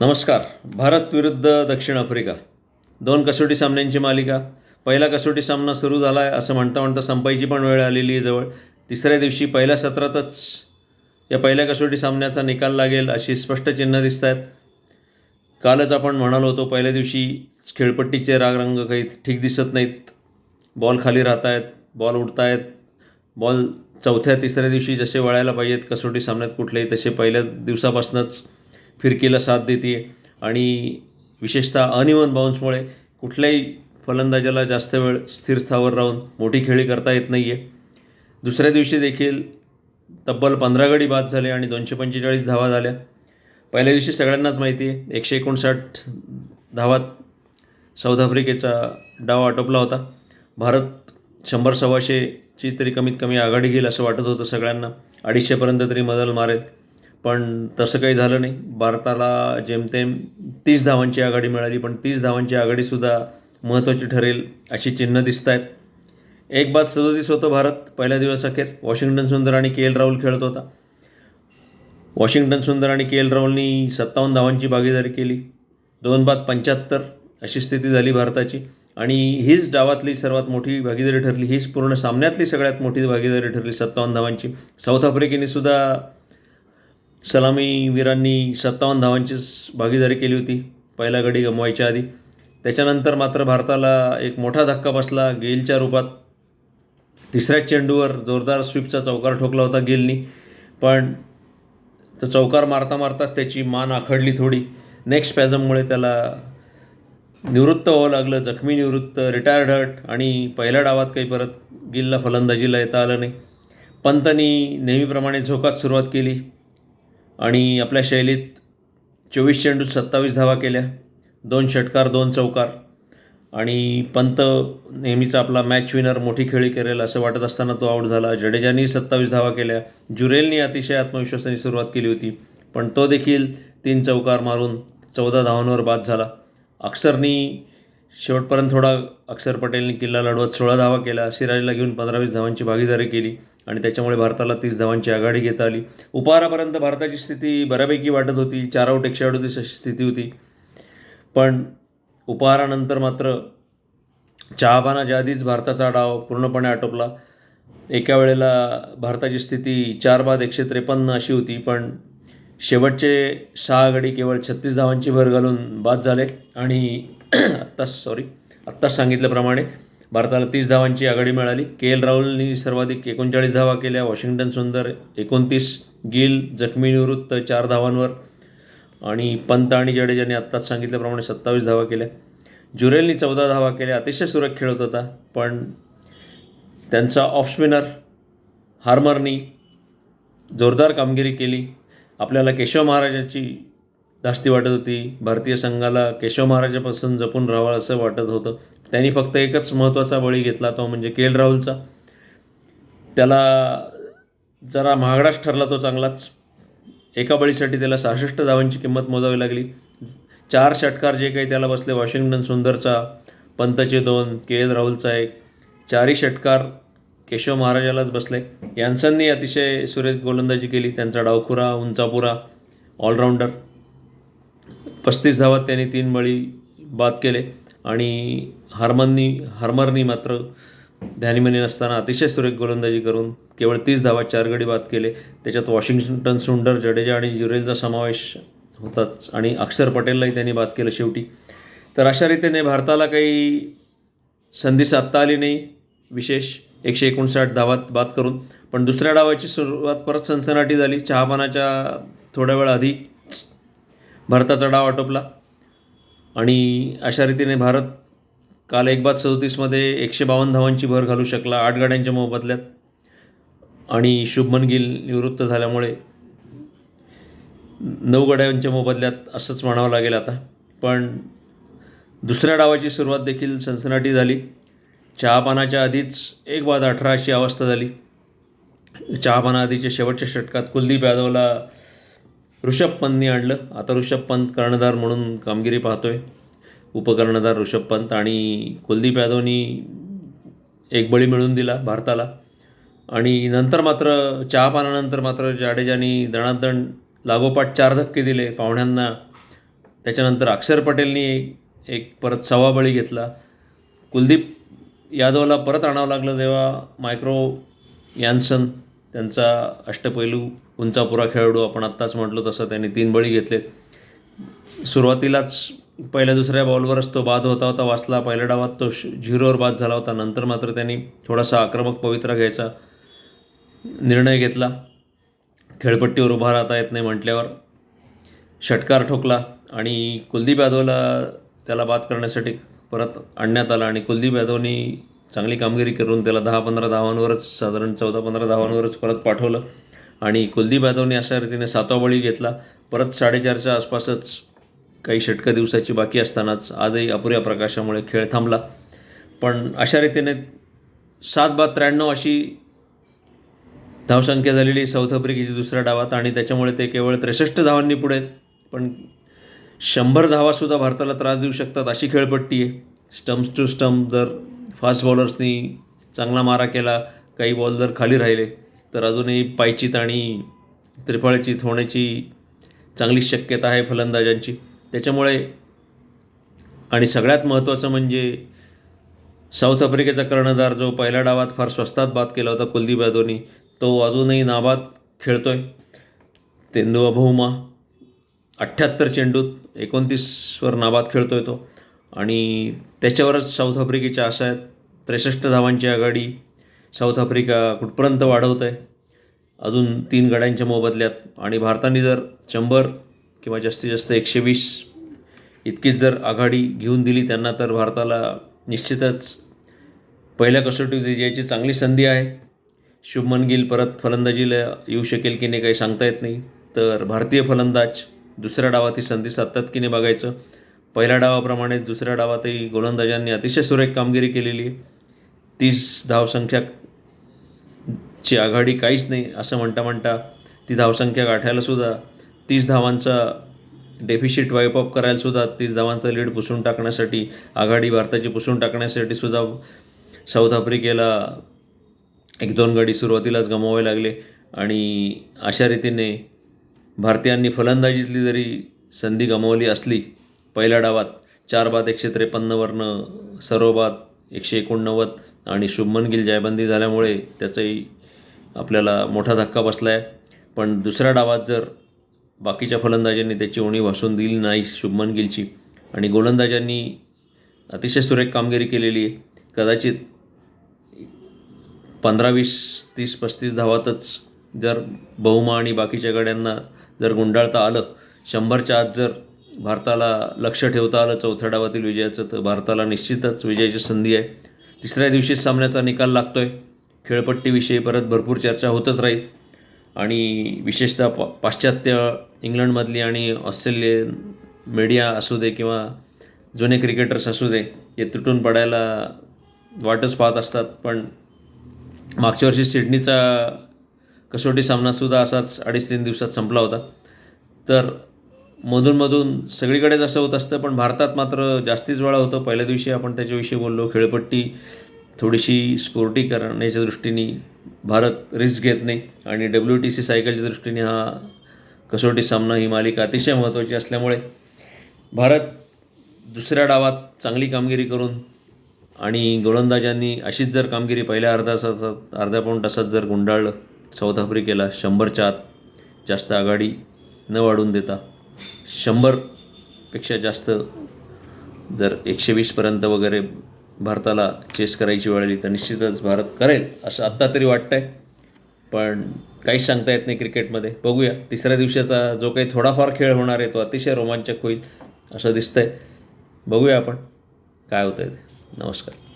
नमस्कार. भारत विरुद्ध दक्षिण आफ्रिका. दोन कसोटी सामन्यांची मालिका. पहिला कसोटी सामना सुरू झाला आहे असं म्हणता म्हणता संपायची पण वेळ आलेली आहे जवळ. तिसऱ्या दिवशी पहिल्या सत्रातच या पहिल्या कसोटी सामन्याचा निकाल लागेल अशी स्पष्ट चिन्ह दिसत आहेत कालच आपण म्हणालो होतो पहिल्या दिवशी खेळपट्टीचे रागरंग काही ठीक दिसत नाहीत. बॉल खाली राहत आहेत बॉल उडत आहेत बॉल चौथ्या तिसऱ्या दिवशी जसे वळायला पाहिजेत कसोटी सामन्यात कुठलेही तसे पहिल्या दिवसापासूनच फिरकीला साथ देते आणि विशेषतः अनिवन बाउन्समुळे कुठल्याही फलंदाजाला जास्त वेळ स्थिरस्थावर राहून मोठी खेळी करता येत नाही आहे दुसऱ्या दिवशी देखील तब्बल पंधरा गडी बाद झाले आणि दोनशे पंचेचाळीस धावा झाल्या. पहिल्या दिवशी सगळ्यांनाच माहिती आहे एकशे एकोणसाठ धावात साऊथ आफ्रिकेचा डाव आटोपला होता. भारत शंभर सव्वाशेची तरी कमीत कमी आघाडी घेईल असं वाटत होतं सगळ्यांना. अडीचशेपर्यंत तरी मदल मारेल. पण तसं काही झालं नाही. भारताला जेमतेम तीस धावांची आघाडी मिळाली पण तीस धावांची आघाडीसुद्धा महत्त्वाची ठरेल अशी चिन्ह दिसत आहेत एक बाद सदोतीस होतं भारत पहिल्या दिवस अखेर. वॉशिंग्टन सुंदर आणि के एल राहुल खेळत होता. वॉशिंग्टन सुंदर आणि के एल राहुलनी सत्तावन्न धावांची भागीदारी केली. दोन बाद पंच्याहत्तर अशी स्थिती झाली भारताची. आणि हीच डावातली सर्वात मोठी भागीदारी ठरली. हीच पूर्ण सामन्यातली सगळ्यात मोठी भागीदारी ठरली सत्तावन्न धावांची. साऊथ आफ्रिकेने सुद्धा सलामीवीरांनी सत्तावन्न धावांचीच भागीदारी केली होती पहिला गडी गमवायच्या आधी. त्याच्यानंतर मात्र भारताला एक मोठा धक्का बसला गेलच्या रूपात. तिसऱ्याच चेंडूवर जोरदार स्वीपचा चौकार ठोकला होता गेलनी पण तो चौकार मारता मारताच त्याची मान आखडली थोडी. नेक्स्ट स्पॅझममुळे त्याला निवृत्त व्हावं लागलं. जखमी निवृत्त रिटायर्ड हट आणि पहिल्या डावात काही परत गिलला फलंदाजीला येता आलं नाही. पंतनी नेहमीप्रमाणे झोकात सुरुवात केली. आणि आपल्या शैलीत चोवीस चेंडूत सत्तावीस धावा केल्या. दोन षटकार दोन चौकार. आणि पंत नेहमीचा आपला मॅच विनर मोठी खेळी करेल असं वाटत असताना तो आऊट झाला. जडेजानी सत्तावीस धावा केल्या. जुरेलनी अतिशय आत्मविश्वासाने सुरुवात केली होती. पण तो देखील तीन चौकार मारून चौदा धावांवर बाद झाला. अक्षरनी शेवटपर्यंत थोडा अक्षर पटेलने किल्ला लढवत सोळा धावा केला सिराजला घेऊन पंधरावीस धावांची भागीदारी केली. आणि त्याच्यामुळे भारताला तीस धावांची आघाडी घेता आली. उपहारापर्यंत भारताची स्थिती बऱ्यापैकी वाटत होती. चार आऊट एकशे अडतीस अशी स्थिती होती. पण उपहारानंतर मात्र चहापानाच्या आधीच भारताचा डाव पूर्णपणे आटोपला. एका वेळेला भारताची स्थिती चार बाद एकशे त्रेपन्न अशी होती. पण शेवटचे सहा गडी केवळ छत्तीस धावांची भर घालून बाद झाले. आणि आत्ताच सॉरी आत्ताच सांगितल्याप्रमाणे भारताला तीस धावांची आघाडी मिळाली. के एल राहुलनी सर्वाधिक एकोणचाळीस धावा केल्या. वॉशिंग्टन सुंदर एकोणतीस गिल जखमी निवृत्त चार धावांवर. आणि पंत आणि जडेजाने आत्ताच सांगितल्याप्रमाणे सत्तावीस धावा केल्या. जुरेलनी चौदा धावा केल्या. अतिशय सुरत खेळत होता. पण त्यांचा ऑफ स्पिनर हार्मरनी जोरदार कामगिरी केली. आपल्याला केशव महाराजाची धास्ती वाटत होती. भारतीय संघाला केशव महाराजापासून जपून राहावं असं वाटत होतं. त्यांनी फक्त एकच महत्त्वाचा बळी घेतला तो म्हणजे के एल राहुलचा. त्याला जरा महागडाच ठरला तो चांगलाच. एका बळीसाठी त्याला सहासष्ट धावांची किंमत मोजावी लागली. चार षटकार जे काही त्याला बसले वॉशिंग्टन सुंदरचा पंतचे दोन के एल राहुलचा एक. चारही षटकार केशव महाराजालाच बसले. यान्सननी अतिशय सुरेख गोलंदाजी केली. त्यांचा डावखुरा उंचापुरा ऑलराऊंडर. पस्तीस धावात त्यांनी तीन बळी बाद केले. आणि हार्मननी हार्मरनी मात्र ध्यानीमनी नसताना अतिशय सुरेख गोलंदाजी करून केवळ तीस धावा चार गडी बाद केले. त्याच्यात वॉशिंग्टन सुंडर जडेजा आणि ज्युरेलचा समावेश होताच आणि अक्षर पटेललाही त्यांनी बाद केलं शेवटी. तर अशा रीतीने भारताला काही संधी साधता आली नाही विशेष एकशे एकोणसाठ धावात बाद करून. पण दुसऱ्या डावाची सुरुवात परत सनसनाटी झाली. चहापानाच्या थोड्या वेळ आधी भारताचा डाव आटोपला. आणि अशा रीतीने भारत काल एक बाद सदोतीसमध्ये एकशे बावन्न धावांची भर घालू शकला आठ गाड्यांच्या मोबदल्यात. आणि शुभमन गिल निवृत्त झाल्यामुळे नऊ गड्यांच्या मोबदल्यात असंच म्हणावं लागेल आता. पण दुसऱ्या डावाची सुरुवात देखील सनसनाटी झाली. चहापानाच्या आधीच एक बाद अठरा अशी अवस्था झाली. चहापाना आधीच्या शेवटच्या षटकात कुलदीप यादवला ऋषभ पंतनी आणलं. आता ऋषभ पंत कर्णधार म्हणून कामगिरी पाहतोय. उपकर्णधार ऋषभ पंत आणि कुलदीप यादवनी एक बळी मिळवून दिला भारताला. आणि नंतर मात्र चहापानानंतर मात्र जाडेजानी दणादण लागोपाठ चार धक्के दिले पाहुण्यांना. त्याच्यानंतर अक्षर पटेलनी एक परत सव्वा बळी घेतला. कुलदीप यादवला परत आणावं लागलं तेव्हा मायक्रो यान्सन त्यांचा अष्टपैलू उंचापुरा खेळाडू आपण आत्ताच म्हटलो तसं त्यांनी तीन बळी घेतले. सुरुवातीलाच पहिल्या दुसऱ्या बॉलवरच तो बाद होता होता वाचला. पहिल्या डावात तो श- झिरोवर बाद झाला होता. नंतर मात्र त्यांनी थोडासा आक्रमक पवित्रा घ्यायचा निर्णय घेतला. खेळपट्टीवर उभा राहता येत नाही म्हटल्यावर षटकार ठोकला आणि कुलदीप यादवला त्याला बाद करण्यासाठी परत आणण्यात आला आणि कुलदीप यादवनी चांगली कामगिरी करून त्याला दहा पंधरा धावांवरच साधारण चौदा पंधरा धावांवरच परत पाठवलं. आणि कुलदीप यादवने अशा रीतीने सातवा बळी घेतला. परत साडेचारच्या आसपासच काही षटकं दिवसाची बाकी असतानाच आजही अपुऱ्या प्रकाशामुळे खेळ थांबला. पण अशा रीतीने सात बाद त्र्याण्णव अशी धावसंख्या झालेली साऊथ आफ्रिकेची दुसऱ्या डावात आणि त्याच्यामुळे ते केवळ त्रेसष्ट धावांनी पुढे आहेत. पण शंभर धावासुद्धा भारताला त्रास देऊ शकतात अशी खेळपट्टी आहे. स्टम्प्स टू स्टम्प जर फास्ट बॉलर्सनी चांगला मारा केला. काही बॉल जर खाली राहिले तर अजूनही पायचीत आणि त्रिफळचीत होण्याची चांगली शक्यता आहे फलंदाजांची. त्याच्यामुळे आणि सगळ्यात महत्त्वाचं म्हणजे साऊथ आफ्रिकेचा कर्णधार जो पहिल्या डावात फार स्वस्तात बाद केला होता कुलदीप यादवनी तो अजूनही नाबाद खेळतोय. तेंदुआ बहुमा अठ्ठ्याहत्तर चेंडूत एकोणतीसवर नाबाद आहे तो. आणि त्याच्यावरच साऊथ आफ्रिकेच्या आशा आहेत त्रेसष्ट धावांची आघाडी साऊथ आफ्रिका कुठपर्यंत वाढवत आहे? अजून तीन गड्यांच्या मोबदल्यात. आणि भारताने जर शंभर किंवा जास्तीत जास्त एकशे वीस इतकीच जर आघाडी घेऊन दिली त्यांना तर भारताला निश्चितच पहिल्या कसोटीत विजयाची चांगली संधी आहे. शुभमन गिल परत फलंदाजीला येऊ शकेल की नाही काही सांगता येत नाही. तर भारतीय फलंदाज दुसऱ्या डावात ही संधी साधतात की नाही बघायचं. पहिल्या डावाप्रमाणेच दुसऱ्या डावातही गोलंदाजांनी अतिशय सुरेख कामगिरी केलेली आहे. तीस धावसंख्या ची आघाडी काहीच नाही असं म्हणता म्हणता ती धावसंख्या गाठायला सुद्धा तीस धावांचा डेफिशिट वाईपअप करायला सुद्धा तीस धावांचा लीड पुसून टाकण्यासाठी आघाडी भारताची पुसून टाकण्यासाठी सुद्धा साऊथ आफ्रिकेला एक दोन गडी सुरुवातीलाच गमवावे लागले. आणि अशा रीतीने भारतीयांनी फलंदाजीतली जरी संधी गमावली असली पहिल्या डावात चार बाद एकशे त्रेपन्नवरनं सर्व बाद एकशे एकोणनव्वद आणि शुभमन गिल जायबंदी झाल्यामुळे त्याचाही आपल्याला मोठा धक्का बसला आहे पण दुसऱ्या डावात जर बाकीच्या फलंदाजांनी त्याची उणी भासून दिली नाही शुभमन गिलची आणि गोलंदाजांनी अतिशय सुरेख कामगिरी केलेली आहे कदाचित पंधरा वीस तीस पस्तीस धावातच जर बहुमा आणि बाकीच्या गड्यांना जर गुंडाळता आलं शंभरच्या आत जर भारताला लक्ष ठेवता आलं चौथ्या डावातील विजयाचं तर भारताला निश्चितच विजयाची संधी आहे. तिसऱ्या दिवशी सामन्याचा निकाल लागतो आहे खेळपट्टीविषयी परत भरपूर चर्चा होतच राहील. आणि विशेषतः पा पाश्चात्य इंग्लंडमधली आणि ऑस्ट्रेलियन मीडिया असू दे किंवा जुने क्रिकेटर्स असू दे हे तुटून पडायला वाटच पाहत असतात. पण मागच्या वर्षी सिडनीचा कसोटी सामनासुद्धा असाच अडीच तीन दिवसात संपला होता. तर मधूनमधून सगळीकडेच असं होत असतं पण भारतात मात्र जास्तीच वेळा होतं. पहिल्या दिवशी आपण त्याच्याविषयी बोललो खेळपट्टी थोडीशी स्पोर्टी करण्याच्या दृष्टीने भारत रिस्क घेत नाही. आणि डब्ल्यू टी सी सायकलच्या दृष्टीने हा कसोटी सामना ही मालिका अतिशय महत्त्वाची असल्यामुळे भारत दुसऱ्या डावात चांगली कामगिरी करून आणि गोलंदाजांनी अशीच जर कामगिरी पहिल्या अर्धा तासात अर्ध्या पाऊण तासात जर गुंडाळलं साऊथ आफ्रिकेला शंभरच्या आत जास्त आघाडी न वाढून देता शंभरपेक्षा जास्त जर एकशे वीसपर्यंत वगैरे भारताला चेस करायची वेळ आली तर निश्चितच भारत करेल असं आत्ता तरी वाटतं आहे पण काहीच सांगता येत नाही क्रिकेटमध्ये. बघूया तिसऱ्या दिवसाचा जो काही थोडाफार खेळ होणार आहे तो अतिशय रोमांचक होईल असं दिसतंय. बघूया आपण काय होतं आहे ते. नमस्कार.